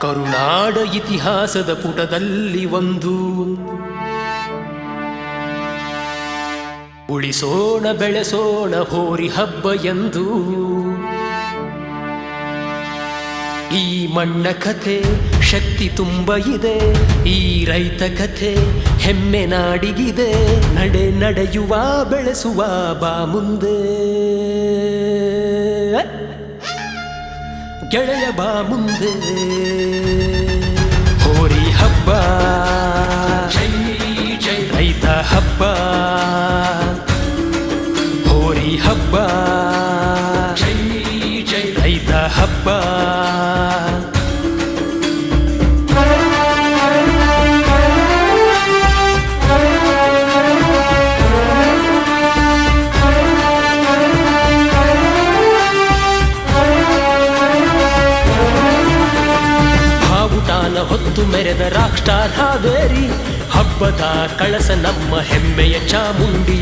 ಕರುನಾಡ ಇತಿಹಾಸದ ಪುಟದಲ್ಲಿ ಒಂದು. ಉಳಿಸೋಣ ಬೆಳೆಸೋಣ ಹೋರಿ ಹಬ್ಬ ಎಂದು. ಈ ಮಣ್ಣ ಕಥೆ ಶಕ್ತಿ ತುಂಬ ಇದೆ, ಈ ರೈತ ಕಥೆ ಹೆಮ್ಮೆ ನಾಡಿಗಿದೆ, ನಡೆ ನಡೆಯುವ, ಬೆಳೆಸುವ ಬಾ ಮುಂದೆ. ಗೆಳೆಯ ಬಾ ಮುಂದೆ. ಹೋರಿ ಹಬ್ಬ. ಜೈ ಜೈ ರೈತ ಹಬ್ಬ. ಹೋರಿ ಹಬ್ಬ. ಜೈ ಜೈ ರೈತ ಹಬ್ಬ. ಹೊತ್ತು ಮೆರೆದ ರಾಕ್ಸ್ಟಾರ್ ಹಾವೇರಿ, ಹಬ್ಬದ ಕಳಸ ನಮ್ಮ ಹೆಮ್ಮೆಯ ಚಾಮುಂಡಿ.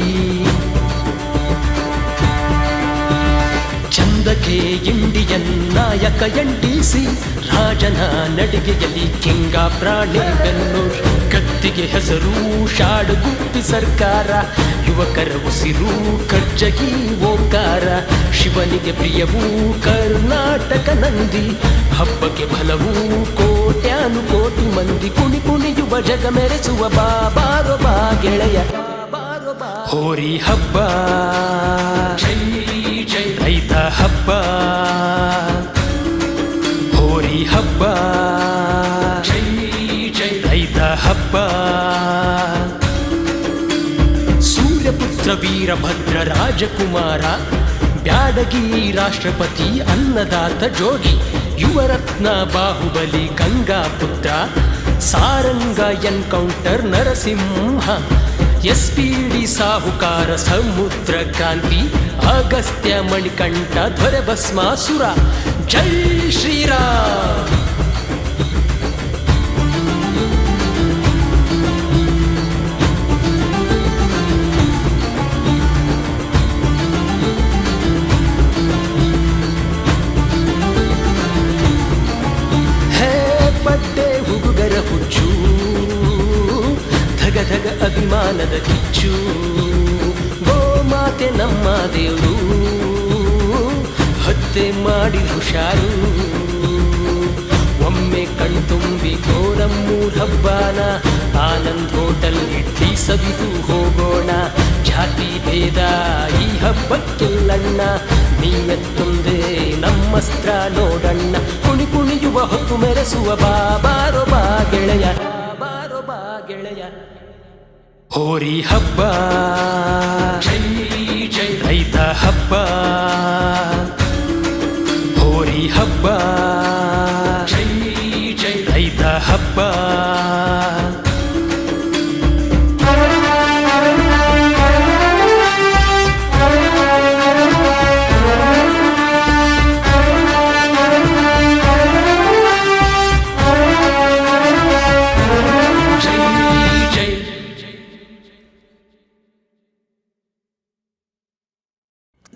ಚಂದಕ್ಕೆ ಇಂಡಿಯನ್ ನಾಯಕ ಎಂಟಿಸಿ ರಾಜನ ನಡಿಗೆಯಲ್ಲಿ ಕಿಂಗ ಪ್ರಾಣಿ ಬೆನ್ನೂರ್ ಕತ್ತಿಗೆ ಹೆಸರು, ಶಾಡು ಗುಪ್ಪಿ ಸರ್ಕಾರ, ಯುವಕರ ಉಸಿರು ಕಜ್ಜಗಿ ಓಂಕಾರ, ಶಿವನಿಗೆ ಪ್ರಿಯವೂ ಕರ್ನಾಟಕ ನಂದಿ, ಹಬ್ಬಕ್ಕೆ ಬಲವು ಕೋಟ್ಯಾನು ಕೋಟಿ ಮಂದಿ, ಕುಣಿ ಕುಣಿಯುವ ಜಗ ಮೆರೆಸುವ ಬಾಬಾರೋ ಬಾ ಗೆಳೆಯ. ಹೋರಿ ಹಬ್ಬ, ಜೈ ಜೈ ರೈತ ಹಬ್ಬ. ಹಬ್ಬ ಸೂರ್ಯಪುತ್ರ ವೀರಭದ್ರ ರಾಜಕುಮಾರ, ಬ್ಯಾಡಗಿ ರಾಷ್ಟ್ರಪತಿ ಅನ್ನದಾತ ಜೋಗಿ, Yuvarathna Baahubali Ganga Putra Saaranga Encounter Narasimha S P D Sahukara Samudra Kranti, Agastya Manikantha ಧ್ವರ Bhasmasura. ಜೈ ಶ್ರೀರಾಮ್! ಅಭಿಮಾನದ ಕಿಚ್ಚು. ಗೋಮಾತೆ ನಮ್ಮ ದೇವರು ಹತ್ತೆ ಮಾಡಿ ಹುಷಾರು. ಒಮ್ಮೆ ಕಣ್ತುಂಬಿ ಗೋರಮ್ಮೂರ್ ಹಬ್ಬನ, ಆನಂದ್ ಹೋಟೆಲ್ ಇಡ್ಲಿ ಸವಿದು ಹೋಗೋಣ. ಜಾತಿ ಭೇದ ಈ ಹಬ್ಬಕ್ಕಿಲ್ಲಣ್ಣ, ನೀಯತ್ತೊಂದೇ ನಮ್ಮಸ್ತ್ರ ನೋಡಣ್ಣ. ಕುಣಿ ಕುಣಿಯುವ ಹೊತ್ತು ಮೆರೆಸುವ ಬಾಬಾರೋ ಬಾ ಗೆಳೆಯ ಬಾರೋ ಬಾ ಗೆಳೆಯ. ಹೋರಿ ಹಬ್ಬ. ರೈತ ಹಬ್ಬ. ಹೋರಿ ಹಬ್ಬ.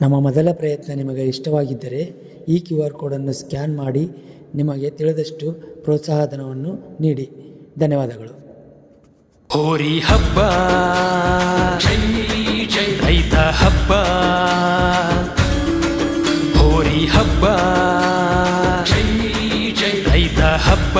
ನಮ್ಮ ಮೊದಲ ಪ್ರಯತ್ನ ನಿಮಗೆ ಇಷ್ಟವಾಗಿದ್ದರೆ ಈ ಕ್ಯೂ ಆರ್ ಕೋಡನ್ನು ಸ್ಕ್ಯಾನ್ ಮಾಡಿ ನಿಮಗೆ ತಿಳಿದಷ್ಟು ಪ್ರೋತ್ಸಾಹಧನವನ್ನು ನೀಡಿ. ಧನ್ಯವಾದಗಳು. ಹೋರಿ ಹಬ್ಬ, ಜೈ ಜೈ ರೈತ ಹಬ್ಬ. ಹೋರಿ ಹಬ್ಬ, ಜೈ ಜೈ ರೈತ ಹಬ್ಬ.